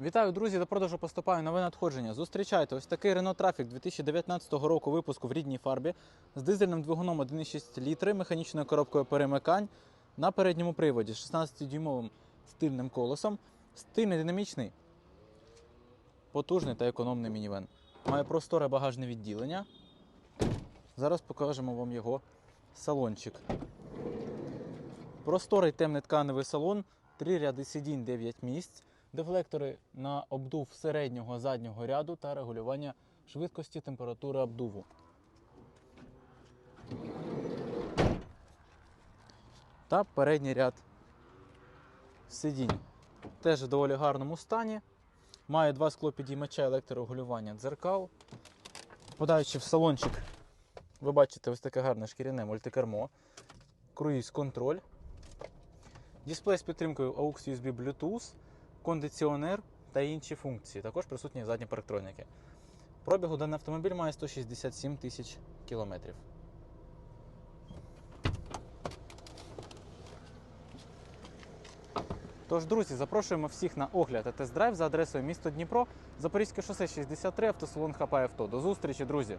Вітаю, друзі! До продажу поступає нове надходження. Зустрічайте ось такий Renault Traffic 2019 року випуску в рідній фарбі з дизельним двигуном 1,6 літри, механічною коробкою перемикань на передньому приводі з 16-дюймовим стильним колесом. Стильний динамічний, потужний та економний мінівен. Має просторе багажне відділення. Зараз покажемо вам його салончик. Просторий темний тканевий салон, три ряди сидінь, 9 місць, дефлектори на обдув середнього заднього ряду та регулювання швидкості температури обдуву. Та передній ряд сидінь. Теж в доволі гарному стані. Має два склопідіймача електрорегулювання дзеркал. Подаючи в салончик, ви бачите ось таке гарне шкіряне мультикермо, круїз контроль. Дисплей з підтримкою AUX USB Bluetooth, кондиціонер та інші функції. Також присутні задні парктроніки. Пробігу даний автомобіль має 167 тисяч кілометрів. Тож, друзі, запрошуємо всіх на огляд та тест-драйв за адресою місто Дніпро, Запорізьке шосе 63, автосалон Авто. До зустрічі, друзі!